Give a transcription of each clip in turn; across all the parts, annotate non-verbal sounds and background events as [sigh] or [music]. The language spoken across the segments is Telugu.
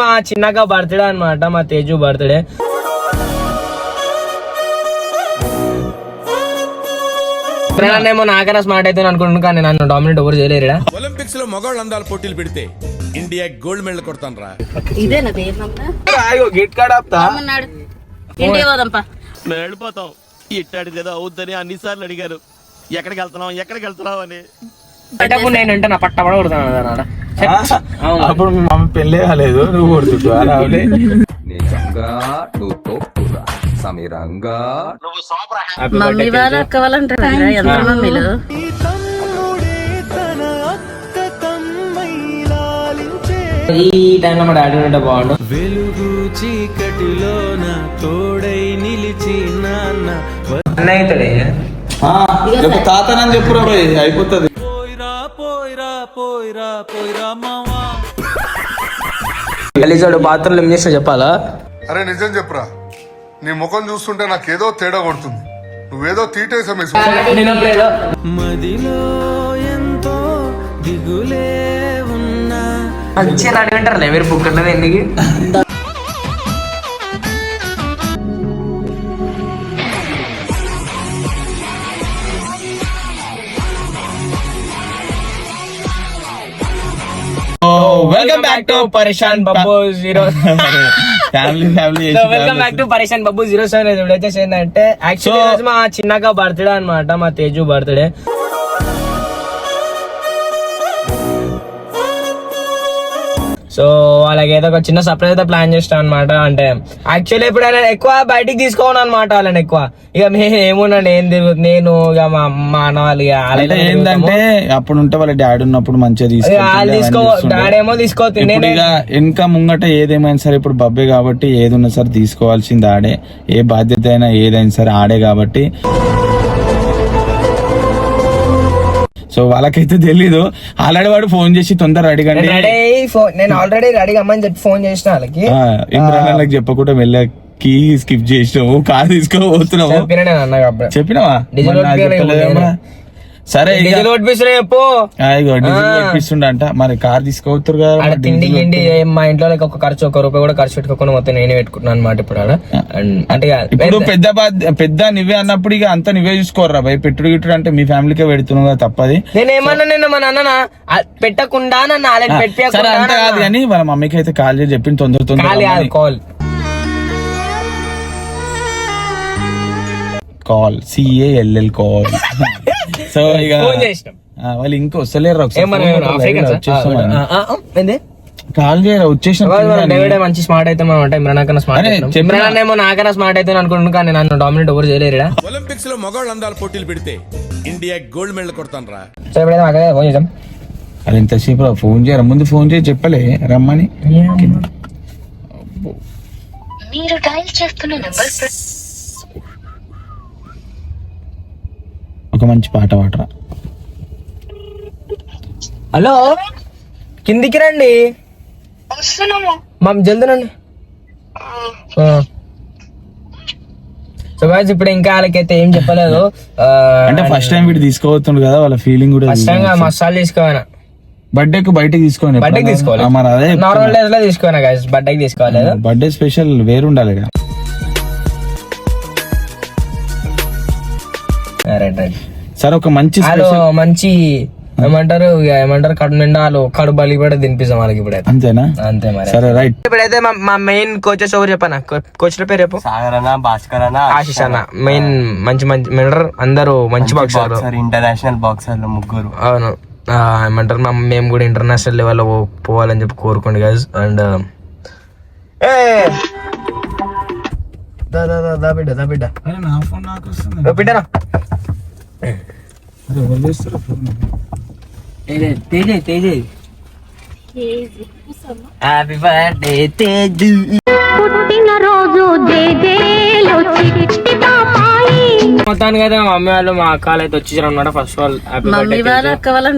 మా చిన్నగా బర్త్డే అన్నమాట మా తేజు బర్త్డే ఏమో నాకన్నా స్మార్ట్ అయితే అనుకుంటున్నాను కానీ నన్ను డామినేట్ ఎవరు చేయలేరు. ఒలింపిక్స్లో మగవాళ్ళు అందాల పోటీలు పెడితే ఇండియా గోల్డ్ మెడల్ కొడతాను రా ఇదేనా దేవమ్మ అయ్యో గిట్ కార్డ్ ఆపుతా? ఇంటికి పోదాంపా వెళ్ళిపోతాం. ఇట్టాడి ఏదో అవుద్దని అన్నిసార్లు అడిగారు. ఎక్కడికి వెళ్తున్నాం ఎక్కడికి వెళ్తున్నాం అని. పెట్టకుండా నేను వింటే నా పట్ట పడ కొడుతున్నాను అవును. అప్పుడు మీ మమ్మీ పెళ్ళే కాలేదు నువ్వు కొడుతుంటు రావులే? నిజంగా నువ్వు తోపురా సమీరంగా మమ్మీ వాళ్ళు. అక్క వాళ్ళు అంటారు ఎంత మమ్మీలు? ఈ టైంలో మా డాడీ ఉంటే బాగుండు. వెలుగు చీకటిలో నా తోడై నిలిచి నాన్న. అన్న అవుతాడే రేపు తాతనని చెప్పురా అయిపోతుంది. పోయిరా పోయిరా పోయిరా పోయిరా మావా. గలీజాడు బాత్రూంలో ఏం చేస్తా చెప్పాలా? అరే నిజం చెప్పురా. నీ ముఖం చూస్తుంటే నాకేదో తేడా కొడుతుంది. నువ్వేదో తీటేసా మీ నేను అప్పుడు ఏదో మదిలో ఎంతో దిగులే ఉన్నా. మంచిగా నాడు వింటారులే మీరు బుక్ అన్నది ఎందుకు? Welcome back to Pareshan Babbu zero family family welcome back to Pareshan Babbu zero seven ఇప్పుడు వచ్చేసి ఏంటంటే యాక్చువల్లీ మా చిన్నగా బర్త్డే అన్నమాట మా తేజు బర్త్డే సో వాళ్ళకి ఏదో ఒక చిన్న సర్ప్రైజ్ అయితే ప్లాన్ చేస్తాం అనమాట అంటే యాక్చువల్లీ ఇప్పుడు ఆయన ఎక్కువ బయటికి తీసుకోను అనమాట వాళ్ళని ఎక్కువ. ఇక మేము ఏమున్నాను ఏం తిరుగు- నేను ఇక మా అమ్మ అన్న వాళ్ళు ఇక ఏంటంటే అప్పుడు ఉంటే వాళ్ళ డాడీ ఉన్నప్పుడు మంచిగా ఇక వాళ్ళు తీసుకో డాడీ ఏమో నేనే ఇక వెనక ముంగట ఏదేమైనా సరే ఇప్పుడు బబ్బే కాబట్టి ఏది ఉన్నా సరే తీసుకోవాల్సింది ఆడే. ఏ బాధ్యత అయినా ఏదైనా సరే ఆడే కాబట్టి. సో వాళ్ళకైతే తెలీదు. ఆల్రెడీ వాడు ఫోన్ చేసి తొందర అడిగండి. నేను రెడీ ఆల్రెడీ రెడీగా అమ్మని చెప్పి ఫోన్ చేసిన వాళ్ళకి. ఇమ్రాన్ వాళ్ళకి చెప్పకుండా వెళ్ళకి స్కిప్ చేసినావు కార్ తీసుకోబోతున్నావు. చెప్పినావా? సరే డీజిల్ చెప్పు. కొట్టిస్తుండంట మరి కార్ తీసుకోవచ్చురు కదా తిండి గిండి మా ఇంట్లో ఒక ఖర్చు ఒక రూపాయి కూడా ఖర్చు పెట్టుకోకుండా మొత్తం నేనే పెట్టుకుంటున్నాను అనమాట ఇప్పుడు అంటే ఇప్పుడు పెద్ద పెద్ద నువ్వే అన్నప్పుడు ఇక అంతా నువ్వే చూసుకోర్రా భయ్. పెట్టుడు గిట్టుడు అంటే మీ ఫ్యామిలీకే పెడుతున్నావు కదా తప్పది. నేను ఏమన్నా నేను మా నాన్న పెట్టకుండా నన్ను వాళ్ళకి సరే అంత కాదు కానీ వాళ్ళ మమ్మీకి అయితే కాల్ చేసి చెప్పింది తొందర తొందర call. Call C A L L call so ఇక వాళ్ళు ఇంకా వస్తలేరు ఏమన్నా ఆఫ్రికన్ ఏంది? కాల్ చేయరా? వచ్చేసిన డేవిడ్ మంచి స్మార్ట్ అయితే మనం అంటే ఇమ్రాన్ కన్నా స్మార్ట్ ఇమ్రాన్ ఏమో నాకన్నా స్మార్ట్ అయితే అనుకుంటున్నాను. కానీ నన్ను డామినేట్ ఎవరు చేయలేరు. ఒలింపిక్స్లో మగవాళ్ళు అందాల పోటీలు పెడితే ఇండియా గోల్డ్ మెడల్ కొడతాను రా సో ఇప్పుడైతే మాకు ఫోన్ చేద్దాం. అరే ఇంతసేపు రా, ఫోన్ చేయరా? ముందు ఫోన్ చేసి చెప్పలే. రమ్మని. మీరు డయల్ చేస్తున్న నంబర్ ఒక మంచి పాట పాడరా హలో? కిందికి రండి. వస్తున్నాము. మా జల్ది రండి. సో గాయస్ ఇప్పుడు ఇంకా వాళ్ళకైతే ఏం చెప్పలేదు. అంటే ఫస్ట్ టైం వీడు తీసుకోవద్తుండు కదా వాళ్ళ ఫీలింగ్ కూడా ఫస్ట్ టైం మసాలా తీసుకోవాలా? బర్త్డే కు బయటకి తీసుకోని బర్త్డేకి తీసుకోవాలి. మరి అదే నార్మల్ డేస్లో తీసుకోవాలి గాయస్ బర్త్డేకి తీసుకోలేదు బర్త్డే స్పెషల్ వేరుండాలి కదా రైట్ రైట్ సరే ఒక మంచి మంచి ఏమంటారు ఇక ఏమంటారు కడుపు నిండా వాళ్ళు బలి కూడా తినిపిస్తాం వాళ్ళకి ఇప్పుడైతే. అంతేనా? అంతే మరి. సరే రైట్. ఇప్పుడైతే మా- మా మెయిన్ కోచెస్ ఎవరు చెప్పనా? కోచ్ పేరు చెప్పు. సాగర్ అన్న భాస్కర్ అన్న ఆశిష్ అన్న. మెయిన్ మంచి మంచి మెంటర్ అందరూ మంచి బాక్సర్ ఇంటర్నేషనల్ బాక్సర్లు ముగ్గురు. అవును. ఏమంటారు మా మేము కూడా ఇంటర్నేషనల్ లెవెల్ పోవాలని చెప్పి కోరుకోండి గైస్ అండ్ దా దా దా దా బిడ్డ దా బిడ్డ. నా ఫోన్ నాకు వస్తుంది. బిడ్డరా అరే, ఫోన్? తేజే తేజే హ్యాపీ బర్త్డే తేజు. పుట్టినరోజు జేజేలో చిట్టి పాపాయి మొత్తానికి అయితే మా మమ్మీ వాళ్ళు మా అక్కలు అయితే వచ్చేసారు అనమాట first of all happy mummy birthday వాళ్ళు అక్క వాళ్ళు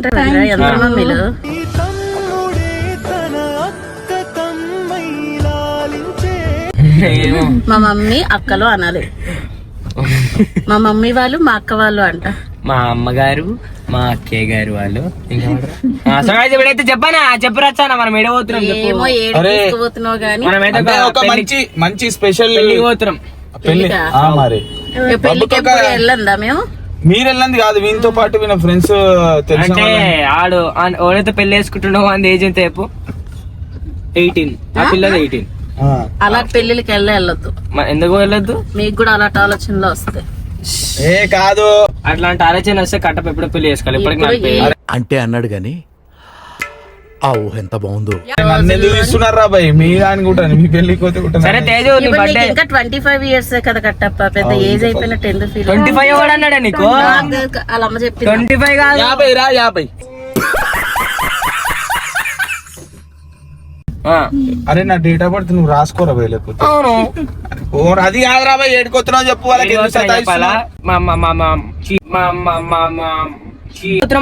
మా మమ్మీ అక్కలు అనాలి. మా మమ్మీ వాళ్ళు మా అక్క వాళ్ళు అంట. మా అమ్మగారు మా అక్కయ్య గారు వాళ్ళు. ఇప్పుడైతే చెప్పనా? చెప్పరచ్చానా మనం ఎడ పోతున్నాం చెప్పు. ఏమో ఏడు అరే. తీసుకుపోతున్నావు గానీ. మనమైతే అంటే ఒక ఒక పెళ్ళి- మంచి మంచి స్పెషల్ పోతున్నాం. పెళ్ళి పెళ్ళికా? ఆ, మరి. పెళ్ళికి ఎప్పుడు వెళ్ళందా మేము? మీరు వెళ్ళంది కాదు వీనితో పాటు వీళ్ళ ఫ్రెండ్స్ అంటే ఆడు ఎవరైతే పెళ్ళి వేసుకుంటున్నావో అంది ఏజ్ ఎంత చెప్పు? ఎయిటీన్ ఆ పిల్లది ఎయిటీన్. అలా పెళ్ళికి వెళ్ళే వెళ్ళొద్దు. ఎందుకు వెళ్ళొద్దు? మీకు కూడా అలాంటి ఆలోచనలు వస్తాయి. ఏ కాదు. అట్లాంటి ఆలోచన వస్తే కట్టప ఎప్పుడో పెళ్ళి చేసుకోవాలి. ఇప్పటికి పెళ్ళి- అంటే అన్నాడు గాని ఆ ఊహ ఎంత బాగుందో. ఎందుకు తీస్తున్నారా బాయ్ మీ మీ పెళ్ళికి పోతే కూడా సరే తేజు నీ బర్త్డే ఇంకా ట్వంటీ ఫైవ్ ఇయర్స్ కదా కట్టప్ప. పెద్ద ఏజ్ అయిపోయినట్టు ఎందుకు ఫీల్ ట్వంటీ ఫైవ్ నీకు? వాళ్ళ అమ్మ చెప్పింది. ట్వంటీ ఫైవ్ కాదు. యాభై రా యాభై. అరే నా డేట్ ఆఫ్ బర్త్ నువ్వు రాసుకోరా బాయ్ లేకపోతే? అవును. ఓ అది కాదురా బాయ్ ఏడుకొస్తున్నావు చెప్పు వాళ్ళకి ఎందుకు సతాయిస్తున్నావు?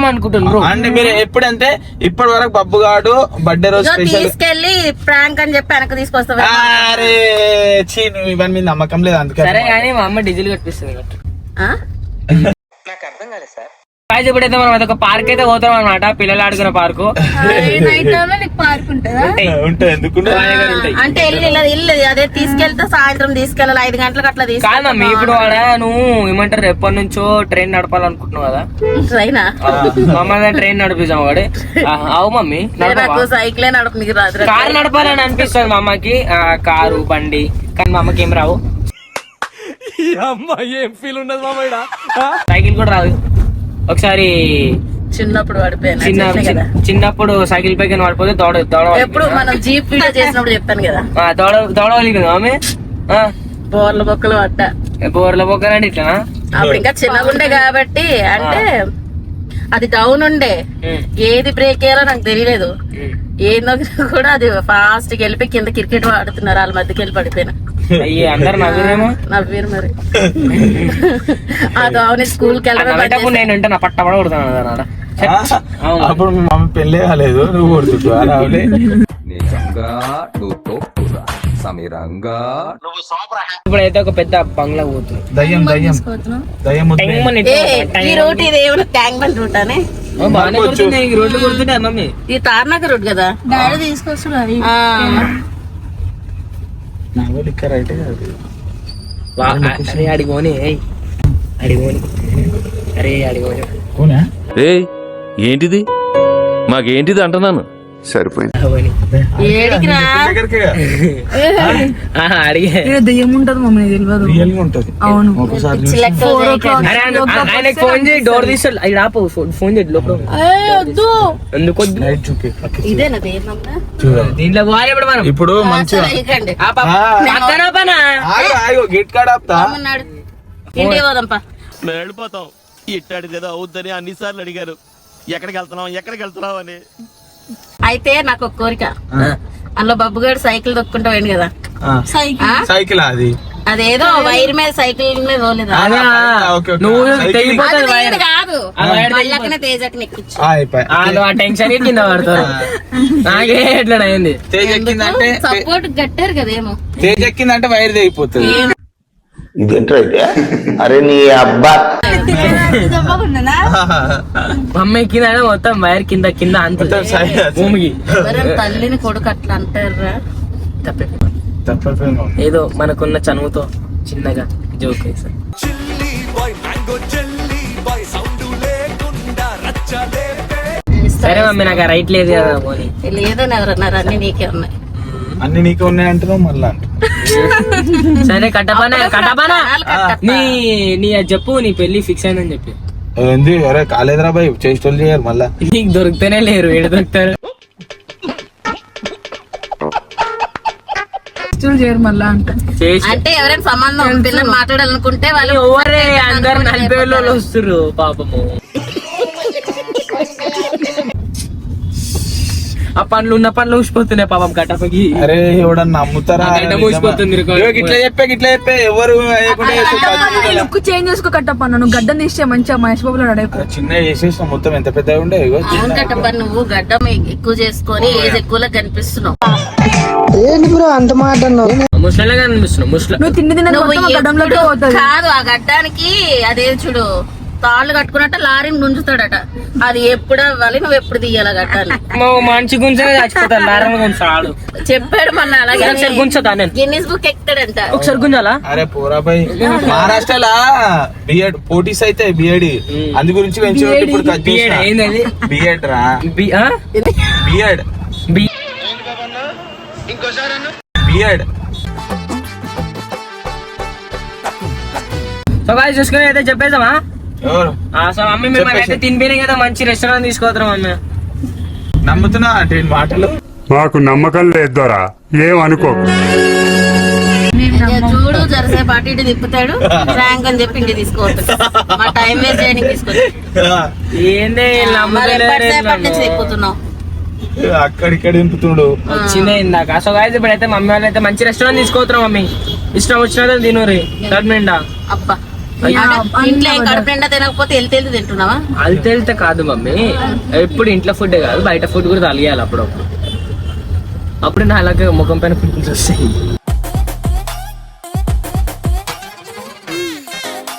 అనుకుంటున్నారు. అంటే మీరు ఎప్పుడంటే ఇప్పటి వరకు బబ్బు గాడు బర్త్డే రోజు స్పెషల్ తీసుకెళ్ళి ప్రాంక్ అని చెప్పి వెనక తీసుకొస్తావా? అరే చీ నువ్వు ఇవన్నీ మీద నమ్మకం లేదు అందుకే సరే కానీ మా అమ్మ డీజిల్ కట్టిస్తుంది కట్టు. ఆ? Guys, ఇప్పుడైతే మనం అదొక పార్క్ అయితే పోతాం అనమాట పిల్లలు ఆడుకునే పార్కు [laughs] అంటే అదే తీసుకెళ్తే సాయంత్రం తీసుకెళ్ళాలి. ఐదు గంటలకు అట్లా కాదు మమ్మీ ఇప్పుడు వాడ నువ్వు ఏమంటారు ఎప్పటి నుంచో ట్రైన్ నడపాలనుకుంటున్నావు కదా? ట్రైనా? మమ్మల్ని ట్రైన్ నడిపిస్తాం వాడు. అవు మమ్మీ సైకిలే నడప నీకు రాదు కారు నడపాలని అనిపిస్తుంది మా అమ్మకి. ఆ, కారు బండి. కానీ మా అమ్మకి ఏం రావు. అమ్మాయి ఏం ఫీల్ ఉండదు మామయ్య సైకిల్ కూడా రాదు. ఒకసారి చిన్నప్పుడు పడిపోయాను చిన్న చిన్నప్పుడు సైకిల్ పైకి పడిపోతే దౌడ దౌడ ఎప్పుడు మనం జీప్ వీడియో చేసినప్పుడు చెప్పాను కదా. ఆ, దౌడ దౌడ వలిగింది మమ్మీ? ఆ, బోర్ల బొక్కలు పడ్డా. బోర్ల బొక్కలండి ఇట్లా అప్పుడు ఇంకా చిన్నగా ఉండే కాబట్టి అంటే అది డౌన్ ఉండే. ఏది బ్రేక్ అయ్యారో నాకు తెలియలేదు. ఏందో కూడా అది ఫాస్ట్గా వెళ్ళిపోయి కింద క్రికెట్ ఆడుతున్నారు వాళ్ళ మధ్యకి వెళ్ళి పడిపోయినా. అయ్యి అందరు నవ్వురేమో? నవ్వేరు మరి. [laughs] స్కూల్కి వెళ్ళడం నేను నా పట్ట. అప్పుడు మీ పెళ్ళే కాలేదు నువ్వు కొడుతుంటు సమీరంగా. ఇప్పుడైతే ఒక పెద్ద బంగ్లా పోతుంది. దయ్యం దయ్యం. దయ్యం ఈ రూట్ ఇది ఏమైనా ట్యాంక్ బండ్ రూట్ అనే ఈ రోడ్లు కొడుతున్నాయి మమ్మీ. ఇది తార్నాక కదా? కాదు. వా- అరే అడిగోని ఏయ్. అడిగోని అరే అడిగోని ఏంటిది? మాకేంటిది అంటున్నాను? రియల్గా ఉంటది అవును. ఆయన- ఆయనకి ఫోన్ చేయి డోర్ తీస్తాడు రాపు ఫోన్ ఫోన్ చేయి లోపల ఎందుకు దీంట్లో పోవాలి ఇప్పుడు మనం. ఇప్పుడు మంచిగా. గేట్ కాడ. ఇంటికి పోదాంపా. వెళ్ళిపోతాం. అవుద్దని అన్నిసార్లు అడిగారు. ఎక్కడికి వెళ్తున్నాం ఎక్కడికి వెళ్తున్నాం అని. అయితే నాకు ఒక కోరిక. అందులో బబ్బుగాడు సైకిల్ తొక్కుంటా పోయింది కదా? సైకిల్? అది? అదేదో వైర్ మీద సైకిల్ మీద పోలేదా కాదు. మళ్ళక్కనే తేజకి టెన్షన్ కింద పడతారు నాకే ఎట్లా అయింది సపోర్ట్ కట్టారు కదేమో. తేజ్ ఎక్కిందంటే వైర్ తెగిపోతుంది. మమ్మీ కింద మొత్తం వైర్ కింద కింద అంత. భూమికి. తల్లిని కొడుకు అట్లా అంటారా? మమ్మీ. ఏదో మనకున్న చనువుతో చిన్నగా జోక్ సరే మమ్మీ నాకు రైట్ లేదు కదా అన్ని నీకే ఉన్నాయి. అన్ని నీకు ఉన్నాయి అంటున్నావు మళ్ళా సరే కట్టపనా కట్టపనా. నీ నీ అది చెప్పు నీ పెళ్ళి ఫిక్స్ అయిందని చెప్పి. ఏంది? అరే కాలేదురా బాయ్ చేసేటోళ్ళు చేయరు మళ్ళా. నీకు దొరికితేనే లేరు ఏడు దొరుకుతారు చేసి అంటే. ఎవరైనా సంబంధం పిల్లలు మాట్లాడాలనుకుంటే వాళ్ళు ఎవరే అందరు నలభై వస్తుర్రు పాపము. ఆ పండ్లు ఉన్న పండ్లు ఊసిపోతున్నాయి పాపం కట్టపకి అరే ఎవడన్నా రికార్డ్. ఇగో ఇట్లా చెప్పే ఇట్లా చెప్పే ఎవరు. లుక్ చేంజ్ చేసుకో కట్టప్ప నన్ను గడ్డ తీస్తే మంచిగా మహేష్ బాబులో చిన్న చేసేసిన మొత్తం ఎంత పెద్దగా ఉండే? కట్టప్ప నువ్వు గడ్డం ఎక్కువ చేసుకొని ఏజ్ ఎక్కువలో కనిపిస్తున్నావు. ముసలిగా అనిపిస్తున్నావు ముసలి నువ్వు తిండి తిన్న నువ్వు కాదు ఆ గడ్డానికి అదే చూడు తాళ్ళు కట్టుకున్నట్ట లారీని గుంజుతాడట. అది ఎప్పుడు అవ్వాలి నువ్వు ఎప్పుడు తీయాలి గట్టాలి మంచి గుంచాడు చెప్పాడు మొన్న అలాగే. నేను గిన్నిస్ బుక్ ఎక్కుతాడంట. ఒకసారి గుంజాలా? అరే పోరాబాయ్ మహారాష్ట్రలా బిఎడ్ పోటీస్ అయితే బిఎడ్ అందు గురించి బిఎడ్ రా. బి- ఆ? B Ed B- B Ed so guys, చూసుకుని అయితే చెప్పేద్దామా? ఎవరు? ఆ, సో మమ్మీ మిమ్మల్ని అయితే కదా మంచి రెస్టారెంట్ తీసుకోవద్దు నమ్ముతున్నా అంటే మాటలు? మాకు నమ్మకం లేదు దొరా. ఏం అనుకో. ఇక చూడు జరసేపు అటు ఇటు తిప్పుతాడు. ర్యాంక్ అని చెప్పి ఇంటికి తీసుకోవద్దు మా టైం వేస్ట్ చేయడానికి తీసుకోవచ్చు అక్కడిక్కడ దింపుతుడు వచ్చిందే ఇందాక. సో గాయస్ ఇప్పుడైతే మమ్మీ వాళ్ళు అయితే మంచి రెస్టారెంట్ తీసుకోవద్దు మమ్మీ. ఇష్టం వచ్చినదో తినూరి. నిండా అబ్బా. ఇంట్లో కడుపు నిండా తినకపోతే వెళ్తే వెళ్తే తింటున్నావా? అది తెలితే కాదు మమ్మీ. ఎప్పుడు ఇంట్లో ఫుడ్ కాదు బయట ఫుడ్ కూడా తలియాలి అప్పుడప్పుడు. అప్పుడు నా అలాగే ముఖం పైన పింపుల్స్ వస్తాయి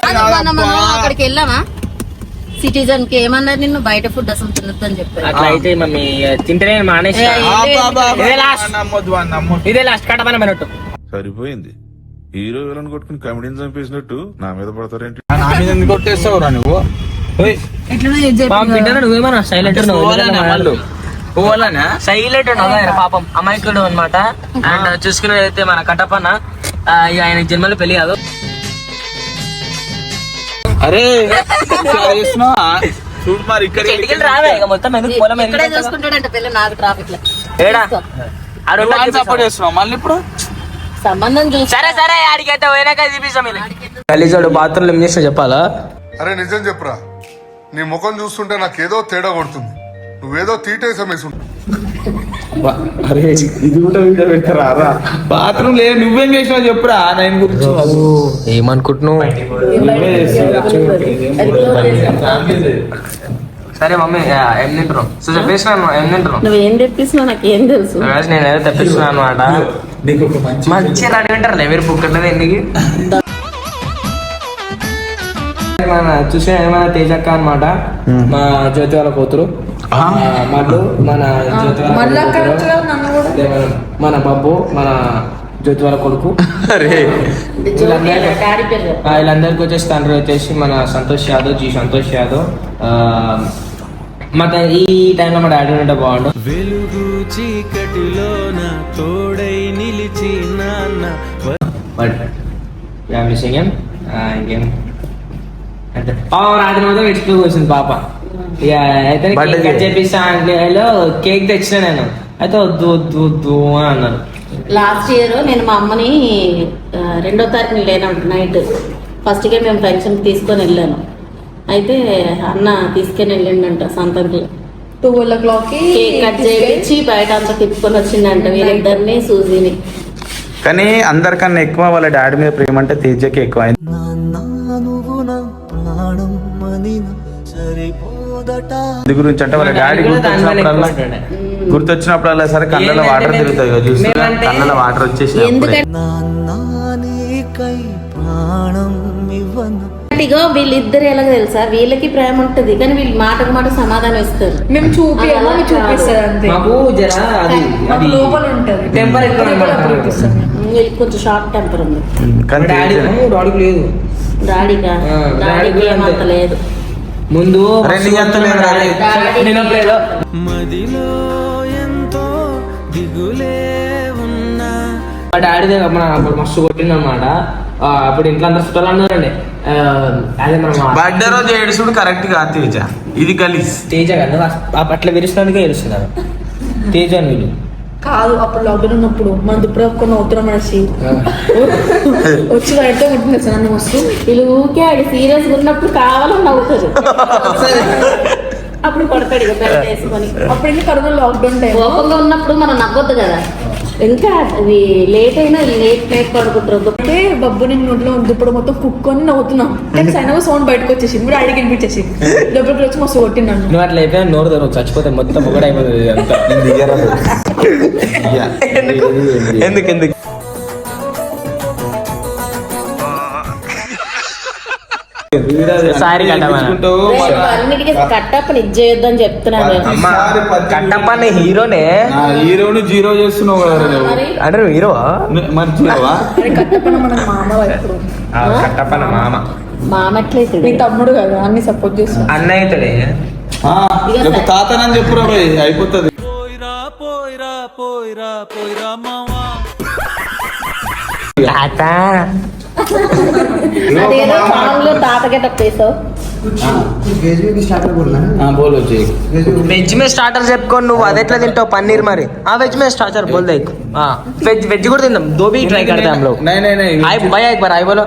అది మనం మనం అక్కడికి వెళ్ళామా సిటిజన్కి ఏమన్నారు నిన్ను? బయట ఫుడ్ అసలు తినొద్దని చెప్పారు. అట్లా అయితే మమ్మీ తింటేనే మానేసి ఇదే లాస్ట్ మెనట్టు సరిపోయింది. హీరో విలన్ కొట్టుకుని కమెడీని చంపేసినట్టు నా మీద పడతారేంటి? నా మీద ఎందుకు కొట్టేస్తావురా నువ్వు? ఓయ్, ఎట్లనో ఏం చెప్పి పాపం బిడ్డను నువ్వేమన్నా సైలెంట్ వాళ్ళు? పోవాలనా సైలెంట్ పాపం అమాయకుడు అనమాట అండ్ చూసుకున్నది అయితే మన కట్టపన ఆ, ఇక ఆయన జన్మలో పెళ్ళి కాదు. అరే చేస్తున్నావా? చూడు మరి ఇక్కడ ఇంటికి రావే ఇక మొత్తం ఎందుకు పొలం ఇక్కడే చూసుకుంటాడంట పిల్ల నాకు ట్రాఫిక్లో. ఏడా? సపోర్ట్? చేస్తున్నావు? మళ్ళీ ఇప్పుడు? సంబంధం చూసి సరే సరే ఆడికైతే పోయినాక చూపిస్తాం గలీజోడు బాత్రూమ్ ఏం చేసిన చెప్పాలా? అరే నిజం చెప్పురా. నీ ముఖం చూస్తుంటే నాకేదో తేడా కొడుతుంది. నువ్వేదో తీటేసం వేసి అరే ఇది కూడా వీడియో పెట్టారా రా. బాత్రూమ్ లేదు నువ్వేం చేసినావు చెప్పురా నేను గురించి. ఏమనుకుంటున్నావు? నువ్వే సరే మమ్మీ ఆ, ఏం తింటున్నావు? సో చెప్పేసినాను ఏం తింటున్నావు? నువ్వేం తెప్పిస్తున్నావు నాకు ఏం తెలుసు? నేను ఏదో తెప్పిస్తున్నాను అనమాట నీకు ఒక మంచి మంచి రెడీ ఉంటారులే మీరు పుక్కట్లేదు ఎందుకు? మన చూసిన ఏమైనా తేజక్క అనమాట మా జ్యోతి వాళ్ళ కూతురు. ఆ, మల్లు మన జ్యోతి వాళ్ళ కూతురు. మన- మన బాబు మన జ్యోతి వాళ్ళ కొడుకు. వీళ్ళందరికీ- వచ్చేసి తండ్రి వచ్చేసి మన సంతోష్ యాదవ్ జీ సంతోష్ యాదవ్. ఆ, మా ఈ టైంలో మా డాడీ ఉంటే బాగుండు. వెలుగు చీకటిలోన తోడై నిలిచి నాన్న. బట్ యా మిస్సింగ్ ఏం ఇంకేం? ఆ రాత్రి మాత్రం ఎక్స్ప్లో వచ్చింది పాప. ఇక అయితే కేక్ కట్. చేపిస్తా కేక్ తెచ్చిన నేను. అయితే వద్దు వద్దు వద్దు అని అన్నారు. లాస్ట్ ఇయర్ నేను మా అమ్మని రెండో తారీఖున లేనంట నైట్. ఫస్ట్గా మేము ఫంక్షన్ తీసుకొని వెళ్ళాను. అయితే అన్న తీసుకొని వెళ్ళిండంట సంతకి. ట్వెల్వ్ ఓ క్లాక్కి కేక్ కట్ చేయించి బయట అంతా తిప్పుకొని వచ్చిందంట వీరిద్దరిని సూజీని. కానీ అందరికన్నా ఎక్కువ వాళ్ళ డాడీ మీద ప్రేమ అంటే తేజకి ఎక్కువ. ఇది గురించి అంటే వాళ్ళ డాడీ గుర్తొచ్చినప్పుడల్లా. గుర్తొచ్చినప్పుడల్లా సరే కళ్ళలో వాటర్ తిరుగుతాయి కదా, మేమంటే- కళ్ళలో వాటర్ వచ్చేసి ఎందుకంటే ఇగో వీళ్ళిద్దరు ఎలాగ తెలుసా? వీళ్ళకి ప్రేమ ఉంటది కానీ వీళ్ళు మాటకు మాట సమాధానం ఇస్తారు. మేము మీకు చూపిస్తారు అంతే? మాకు జర అది మాకు అది లోపల ఉంటది. టెంపర్ ఎక్కువ వీళ్ళకి కొంచెం షార్ట్ టెంపర్ ఉంది. కానీ డాడీ డాడీకి లేదు. డాడీగా ఆ, డాడీకి ఏమంత. లేదు ముందు మదిలో ఎంతో దిగులే ఉన్నా. మా డాడీ దగ్గర మస్తు కొట్టింది అనమాట అప్పుడు ఇంట్లో అందరు చుట్టాలు అన్నారండి అదే మనం బర్త్డే రోజు ఏడుసుడు కరెక్ట్గా తేజ. ఇది గలీజ్. తేజ కదా అట్లా విరుస్తున్నందుకే విరుస్తున్నారు తేజ అని వీళ్ళు. కాదు అప్పుడు లాక్డౌన్ ఉన్నప్పుడు మన దుప్పుడు కొన్ని అవుతున్నాం అనేసి వచ్చి బయట ఉంటున్నారు సార్ నన్ను వస్తూ. వీళ్ళు ఊకే ఆడి సీరియస్ ఉన్నప్పుడు కావాలని నవ్వుతారు. అప్పుడు కొడతాడు ఇక వేసుకొని. అప్పుడు కరోనా లాక్డౌన్ టైం కోపంగా ఉన్నప్పుడు మనం నవ్వొద్దు కదా. ఇంకా అది లేట్ అయినా లేట్ నైట్ పడుకుంటారు. అంటే బబ్బు నేను నోట్లో దుప్పుడు మొత్తం కుక్కొని నవ్వుతున్నాం. కానీ [laughs] సైన్ సౌండ్ బయటకు వచ్చేసి ఇప్పుడు అడిగి వినిపించేసి లోపలికి వచ్చి మస్తు కొట్టినాను నువ్వు అట్లా అయిపోయినా నోరు తెరవు చచ్చిపోతే మొత్తం ఒకటి అయిపోతుంది. [laughs] [laughs] ఎందుకు? ఎందుకు? సారీ కట్టప్పని ఇది చేయొద్దని చెప్తున్నాను నేను. అమ్మా కట్టప్ప అనే హీరోనే. హీరోని జీరో చేస్తున్నావు కదా నువ్వు. అంటే నువ్వు హీరో మరి జీరోవా? అరే కట్టపన మన మామ వైపు. కట్టప్ప మామ. మామ ఎట్లయితుంది మీ తమ్ముడు కదా అన్ని సపోర్ట్ చేస్తాను అన్న అవుతాడే తాతనని చెప్పురా భయ్ అయిపోతుంది. పోయిరా పోయిరా పోయిరా పోయిరా మావా తాత. అదేదో సాంగ్ లో తాతకే తప్పేసావు ఆ, బోలో జీ వెజ్ మే స్టార్టర్ చెప్పుకొని నువ్వు అది ఎట్లా తింటావు పన్నీర్ మరి ఆ veg May starter boll they veg veg కూడా తిందాం దో भी ट्राई करते हैं हम लोग नहीं नहीं नहीं हाय भैया एक बार हाय बोलो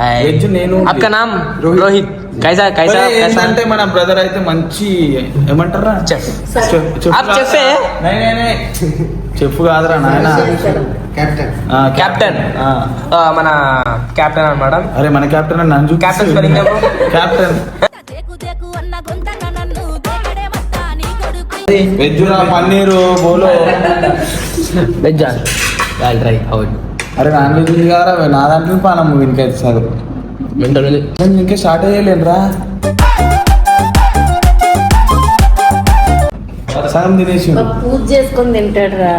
हाय వెజ్ నేను आपका नाम रोहित कैसा कैसा ఒరేయ్, कैसा ఏంటంటే మన బ్రదర్ అయితే మంచి ఏమంటారా [laughs] చెఫ్ చెఫ్- చెఫ్ आप చెఫ్ है నై, నై, నై. చెప్పు కాదురా నాయన. ఆ, కెప్టెన్ ఆ. మన కెప్టెన్ అన్నమాట అరే మన కెప్టెన్ అని నన్ను కెప్టెన్ స్పెల్లింగ్ కెప్టెన్ వెజ్ రా పన్నీరు బోలో. వెజ్ రాల్ ట్రై హౌ అరే నాన్ వెజ్ ఉంది కదా నా దాంట్లో పానం ఇంకైతే చదువు ఇంకా స్టార్ట్ అయ్యలేనురా సగం తినేసి పూజ చేసుకొని తింటాడు రా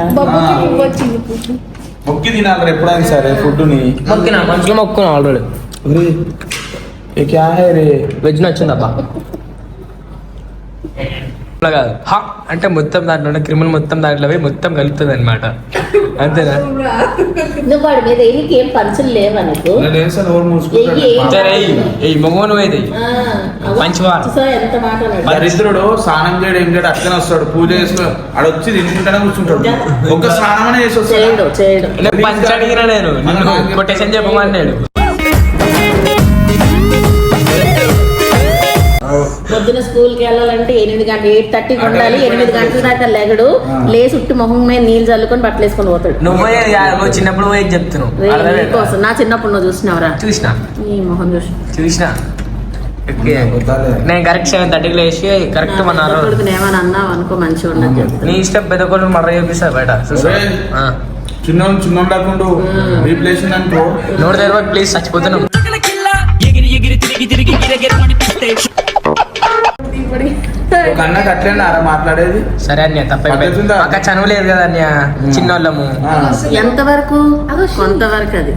మొక్కి తినాలి ఎప్పుడైనా సరే ఫుడ్ని మొక్కినా మంచిగా మొక్కున్నా ఆల్రెడీ. రే ఏ క్యా హై రే? వెజ్ నచ్చిందబ్బా. అట్లా కాదు. హా అంటే మొత్తం దాంట్లో క్రిములు మొత్తం దాంట్లో మొత్తం కలుపుతుంది అనమాట అంతేనా? నువ్వు వాడి మీద పంచులు లేవా నీకు? ఎంత మాట? దరిద్రుడు స్నానం చేయడం ఏం చేయడం అట్లనే వస్తాడు. పూజ చేసుకుని ఆడ వచ్చి తింటుంటానే కూర్చుంటాడు. ఒక్క స్నానమనే చేసి చేయడు వస్తాడు చేయడు నేను. చెప్పమన్నాడు. పొద్దున స్కూల్కి వెళ్ళాలంటే ఎనిమిది గంటలు ఎయిట్ థర్టీకి ఉండాలి. ఎనిమిది గంటల దాకా లేగడు. లేసి ఉట్టి మొహం మీద నీళ్ళు చల్లుకొని బట్టలు వేసుకొని పోతాడు. నువ్వే చిన్నప్పుడు పోయి చెప్తున్నావు. నా చిన్నప్పుడు నువ్వు చూసినావురా? చూసినా? ఈ మొహం చూసి. చూసినా. నేను కరెక్ట్ సెవెన్ థర్టీకి లేచి కరెక్ట్ కొడుకుని ఏమని అన్నావు అనుకో మంచిగా ఉండదు నీ ఇష్టం పెద్ద కొడుకు మర్ర చేపిస్తా బయట. చిన్న చిన్న లేకుండా రీప్లేసింగ్ అనుకో. నోటి దగ్గర ప్లీజ్ చచ్చిపోతున్నావు ఒక అన్నకి అట్లనే అరా మాట్లాడేది. సరే అన్య తప్పైపోయింది? మాకు చనువు లేదు కదా అన్య చిన్నోళ్ళము. ఆ. ఎంత వరకు కొంతవరకు అది.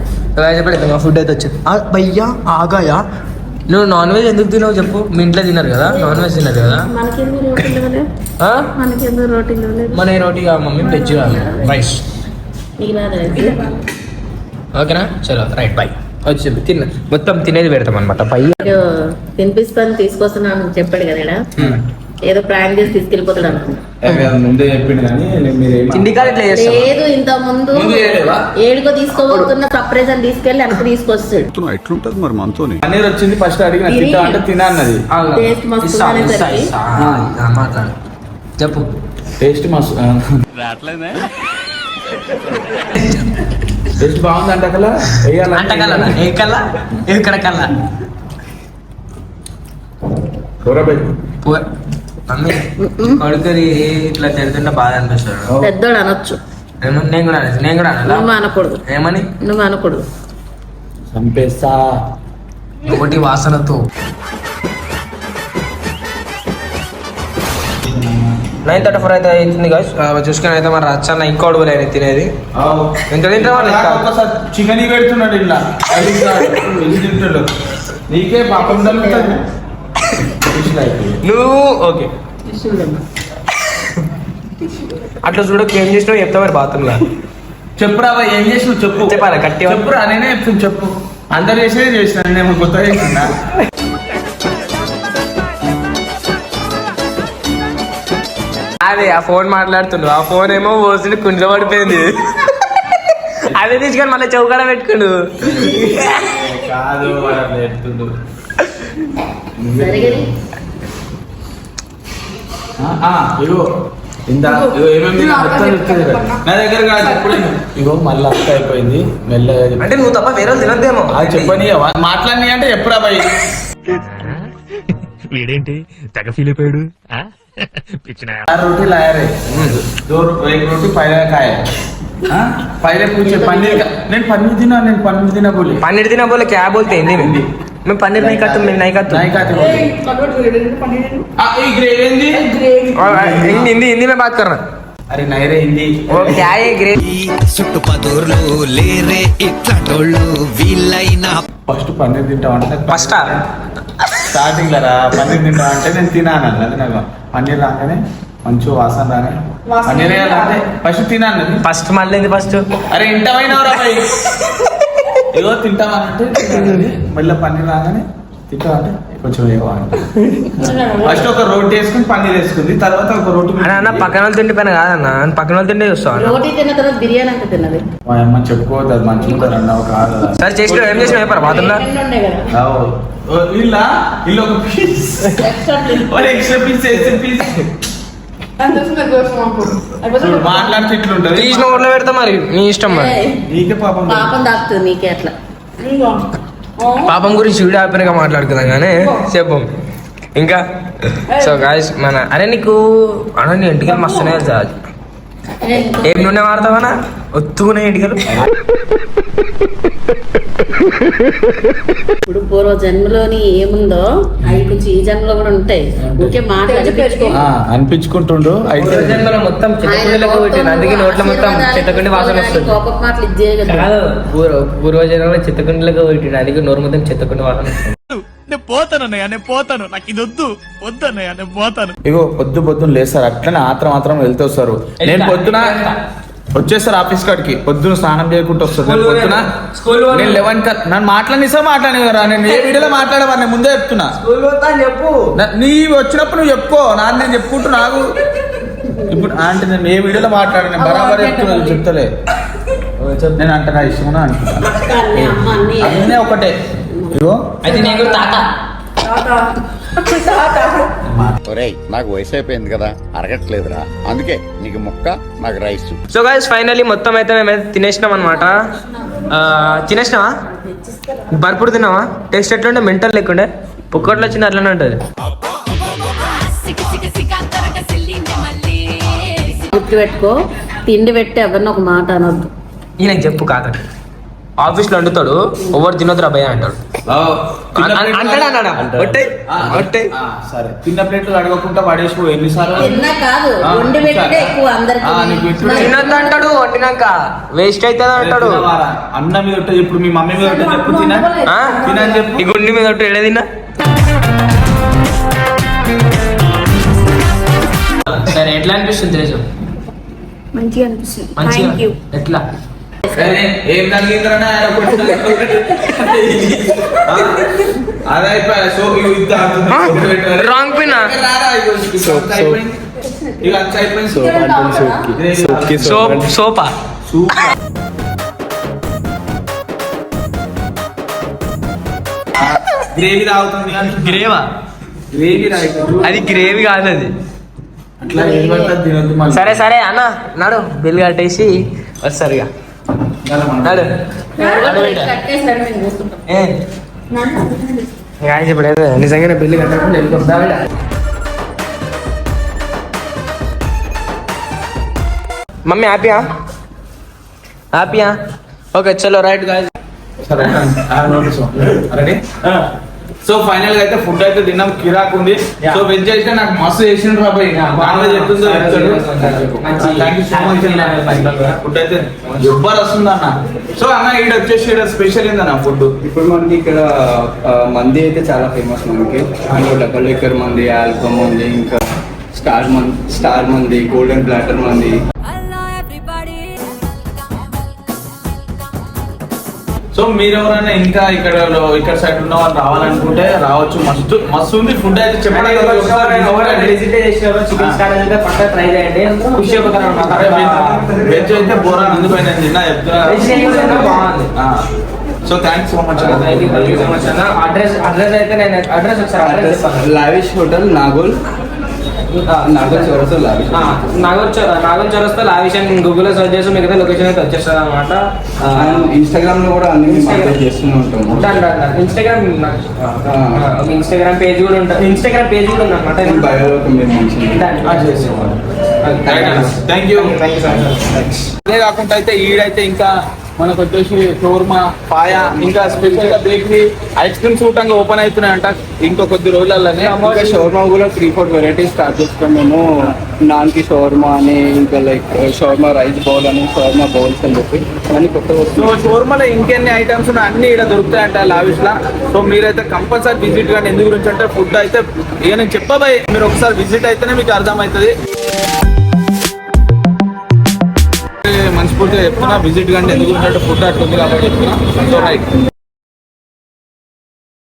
చెప్పలేదు మా ఫుడ్ అయితే వచ్చింది. ఆ, భయ్యా ఆగాయా? నువ్వు నాన్ వెజ్ ఎందుకు తినవు చెప్పు. మీ ఇంట్లో తిన్నారు కదా నాన్ వెజ్ తిన్నారు కదా. మన రోటీ కాదు మమ్మీ వెజ్ కాదు రైస్ ఓకేనా? చలో రైట్ బై వచ్చి తిన్న. మొత్తం తినేది పెడతాం అనమాట పై తినిపిస్తాను తీసుకొస్తున్నాను అని చెప్పాడు కదా. ఏదో ప్రాంక్ చేసి తీసుకెళ్ళిపోతాడు ముందే చెప్పిండు కానీ మీరు ఏం- తిండి కాదు ఇట్లా చేస్తాం లేదు ఇంత ముందు? ఏడుకో తీసుకోబోతున్న సర్ప్రైజ్ అని తీసుకెళ్ళి వెనక్కి తీసుకొస్తాడు. ఎట్లుంటది మరి మనతోని? పన్నీర్ వచ్చింది ఫస్ట్ అడిగిన తిని. తింటా అంటే తినా అన్నది. టేస్ట్ మస్తు మాట్లాడు. చెప్పు. టేస్ట్ మస్తు టేస్ట్ బాగుంది అంటే అక్కడ అంట ఏ కల్లా? ఎక్కడ కల్లా? పో- కొడుకుది ఇట్లా తిడుతుంటే బాధ అనిపిస్తాడు పెద్దోడు అనొచ్చు. నేను నేను కూడా అనొచ్చు. నేను కూడా అనాలా? నువ్వు అనకూడదు. ఏమని? నువ్వు అనకూడదు. చంపేస్తా. ఒకటి వాసనతో నైన్ థర్టీ ఫోర్ అయితే అవుతుంది గాయస్ చూసుకుని అయితే మరి రచ్చన్న ఇంకో అడుగు లేదు తినేది. ఎంత తింటావా చికెన్ పెడుతున్నాడు తింటాడు. నీకే పాపం [laughs] నువ్వు ఓకే. అట్లా చూడకు ఏం చేసినావు చెప్తా మరి బాత్రూమ్లో. చెప్పురా బాయ్, ఏం చేసినావు చెప్పు. చెప్పాలా, గట్టిగా? చెప్పురా నేనే చెప్తాను చెప్పు. అందరు చేసేది చేసిన నేనేమో కొత్తగా చేసిన అదే ఆ ఫోన్ మాట్లాడుతుండు. ఆ ఫోన్ ఏమో పోతుండే కుండ్ర పడిపోయింది. అదే తీసుకొని మళ్ళీ చౌకాడ పెట్టుకుండు. కాదు వాడు అట్లా చెప్తుండు. సరే కానీ ఆ, ఆ, ఇగో ఇందా నా దగ్గర ఇగో మళ్ళీ అత్త అయిపోయింది. మెల్లగా అంటే నువ్వు తప్ప వేరే తినద్దేమో. అది చెప్పని మాట్లాడి అంటే ఎప్పుడా పోయి వీడేంటి? తెగ ఫీల్ అయిపోయాడు. రోటీ లాయరే. దో రోటీ కాయ. పన్నీర్ నేను పన్నీర్ తినా నేను పన్నీర్ తినా పన్నీర్ తినా బోలే బోల్తే में మేము పన్నీర్ నై కత్తాం మేము నై కత్తాం నాయకాతి ఆ, ఈ గ్రేవీ ఏంది हिंदी हिंदी हिंदी में बात कर रहा అరే నైరే హిందీ वो क्या है ग्रे చుట్టుపదూర్లు లేరే ఇట్లాటోళ్ళు వీళ్ళైనా ఫస్ట్ పన్నీర్ తింటాం అంటే ఫస్ట్ స్టార్టింగ్ రా పన్నీర్ తింటాం అంటే నేను తినాను అది నాకు పన్నీర్ రాగానే మంచి వాసన రాగానే పన్నీర్ వేయాలంటే ఫస్ట్ తినాను ఫస్ట్ మళ్ళీ ఫస్ట్ అరే ఇంటమైనవరా భయ్ [laughs] ఏదో తింటామనంటే తినాలి. మళ్ళీ పన్నీర్ రాగానే తింటామంటే కొంచెం ఏవో ఫస్ట్ ఒక రోటీ వేసుకుని పన్నీర్ వేసుకుంది తర్వాత ఒక రోటీ అన్న అన్న పక్కన వాళ్ళు తిండి పైన కాదన్న పక్కన వాళ్ళు తిండి చూస్తావు రోటీ తిన్న తర్వాత బిర్యానీ అంత తిన్నది. మా అమ్మ చెప్పుకోవద్దు అది మంచిగా అన్న ఒక సరే చేసి ఏం చేసిన కదా. వీళ్ళ వీళ్ళు ఒక పీస్ ఎక్స్ట్రా పీస్ వేస్తే పీస్ మాట్లాడితే తీసిన ఊర్లో పెడతా మరి నీ ఇష్టం మరి. ఏయ్, నీకే పాపం పాపం దాకుతుంది నీకే అట్లా. పాపం గురించి వీడియో ఆపినగా మాట్లాడుకుందాం కానీ చెప్పు. ఇంకా? సో గాయస్ మన అరే నీకు అన్న నీ ఇంటికి మస్తున్నాయి తెలుసా ఏం నూనె వాడతావనా ఒత్తుకునే ఇంటికలు ఇప్పుడు పూర్వ జన్మలోని ఏముందో అవి కొంచెం ఈ జన్మలో కూడా ఉంటాయి. ఊరికే మాట అనిపించుకో ఆ, అనిపించుకుంటుండు. అయితే జన్మలో మొత్తం చెత్తకుండీలకు కొట్టిండు. అందుకే నోట్లో మొత్తం చెత్తకుండి వాసన వస్తుంది. కోపం మాటలు కదా పూర్వ పూర్వజన్మలో చెత్తకుండీలకు కొట్టిండు. అందుకే నోరు మొత్తం చెత్తకుండి వాసన వస్తుంది. నేను పోతానన్నయ్య నేను పోతాను. నాకు ఇది వద్దు. వద్దన్నయ్య నేను పోతాను. ఇగో పొద్దు పొద్దున్న లేస్తారు. అట్లనే ఆత్రం ఆత్రం వెళ్తూ వస్తారు. నేను పొద్దున వచ్చేస్తారు ఆఫీస్ కాడికి. పొద్దున స్నానం చేయకుండా వస్తారు. నేను పొద్దున. నేను లెవెన్ క నన్ను మాట్లాడిసా మాట్లాడేవరా నేను ఏ వీడియోలో మాట్లాడమని నేను ముందే చెప్తున్నా. చెప్పు. నా- వచ్చినప్పుడు నువ్వు చెప్పుకో. నాన్న నేను చెప్పుకుంటూ నాకు ఇప్పుడు అంటే నేను ఏ వీడియోలో మాట్లాడాను? నేను బరాబర్ చెప్తున్నా నువ్వు చెప్తలే. నేను అంటే నా ఇష్టం అంటున్నా అన్నీ ఒకటే. ఇగో. అయితే నేను కూడా తాత. ఒరేయ్ నాకు వయసు అయిపోయింది కదా అరగట్లేదురా. అందుకే నీకు ముక్క నాకు రైస్. సో గైస్ ఫైనలీ మొత్తం అయితే మేమైతే తినేసినాం అనమాట తినేసినావా? భర్పూర్ తిన్నావా? టేస్ట్ ఎట్లుండే మెంటల్ లేకుండే? పుక్కట్లో వచ్చింది అట్లనే ఉంటుంది. గుర్తు పెట్టుకో తిండి పెట్టి ఎవరిని ఒక మాట అనొద్దు. ఈయన చెప్పు కాదండి ఆఫీస్లో వండుతాడు ఎవరు తినొద్దురా భయ అంటాడు. సరే. తిన్న ప్లేట్లు అడగకుండా పడేసుకో ఎన్నిసార్లు? తినొద్దు అంటాడు వండినాక. వేస్ట్ అవుతుంది అంటాడు? అన్న మీద ఇప్పుడు మీ మమ్మీ మీద చెప్పు తిన? తినని చెప్పు. ఈ గుండి మీద ఎడే తిన్నా? సరే ఎట్లా అనిపిస్తుంది తేజు మంచిగా అనిపిస్తుంది. ఎట్లా? ఏం ఆయన అదే రాంగ్ పిన్ ఇక అంత అయిపోయింది. Soap sofa? సూపర్. గ్రేవీ తాగుతుంది గ్రేవా? గ్రేవీ అది గ్రేవీ కాదు అది. అట్లా సరే సరే అన్న నడు బిల్ కట్టేసి వస్తారు ఇక. నిజంగానే కట్టకుండా వెళ్ళిపోతా మమ్మీ హ్యాపీయా హ్యాపీయా ఓకే చలో రైట్ గాయస్. సరే రెడీ సో ఫైనల్గా అయితే ఫుడ్ అయితే తిన్నాం. కిరాక్ ఉంది. సో వెజ్ అయితే నాకు మస్తు చేసిండ్రు రాబాయ్ non veg ఎట్టుందో thank you so much food అయితే ఎవ్వరు వస్తుంది అన్న. సో అన్న. ఈడ వచ్చేసి స్పెషల్ ఏందన్న ఫుడ్ ఇప్పుడు మనకి ఇక్కడ మంది అయితే చాలా ఫేమస్ మనకి. అందులో డబల్ డెక్కర్ మంది ఆల్కమ్ మంది ఇంకా స్టార్ మంది స్టార్ మంది గోల్డెన్ ప్లాటర్ మంది. సో మీరు ఎవరైనా ఇంకా ఇక్కడ ఇక్కడ సైడ్ ఉన్న వాళ్ళు రావాలనుకుంటే రావచ్చు. మస్తు మస్తు ఉంది. ఫుడ్ అయితే చెప్పడానికి వెజ్ అయితే బోరా తిన్నా చెప్తున్నా. So thanks so much address address అయితే నేను అడ్రస్ ఒకసారి లావిష్ హోటల్ నాగోల్ నాగోల్ చౌరస్తా నాగోల్ చౌరస్తా ఆ విషయం గూగుల్లో సెర్చ్ చేసి మిగతా లొకేషన్ అయితే వచ్చేస్తుంది అనమాట ఇన్స్టాగ్రామ్లో కూడా అన్ని చేస్తూనే ఇన్స్టాగ్రామ్ ఇన్స్టాగ్రామ్ పేజ్ కూడా ఉంటుంది ఇన్స్టాగ్రామ్ పేజ్ కూడా ఉంది అనమాట బయో మీరు mention థ్యాంక్ యూ అదే కాకుండా అయితే ఈడైతే ఇంకా మనకు వచ్చేసి షోర్మా పాయ ఇంకా స్పెషల్గా బేకరీ ఐస్ క్రీమ్స్ కూటంగా ఓపెన్ అవుతున్నాయంట. ఇంకో కొద్ది రోజులలోనే ఇంకా షవర్మా కూడా త్రీ ఫోర్ వెరైటీస్ స్టార్ట్ చేస్తాం మేము. నాన్కి షవర్మా అని ఇంకా లైక్ షవర్మా రైస్ బౌల్ అని షవర్మా బౌల్స్ అని చెప్పి అన్ని కొత్త సో షోర్మాలో ఇంకెన్ని ఐటమ్స్ ఉన్నాయి అన్ని ఇక్కడ దొరుకుతాయంట లావిష్ లా సో మీరైతే కంపల్సరీ విజిట్ కానీ ఎందు గురించి అంటే ఫుడ్ అయితే ఇక నేను చెప్పబాయ్ మీరు ఒకసారి విజిట్ అయితేనే మీకు అర్థమవుతుంది. మనస్ఫూర్తిగా చెప్తున్నా. విజిట్ కానీ ఎందుకు ఉన్నట్టు ఫుడ్ అట్టుంది కాబట్టి. చెప్తున్నా సో రైట్.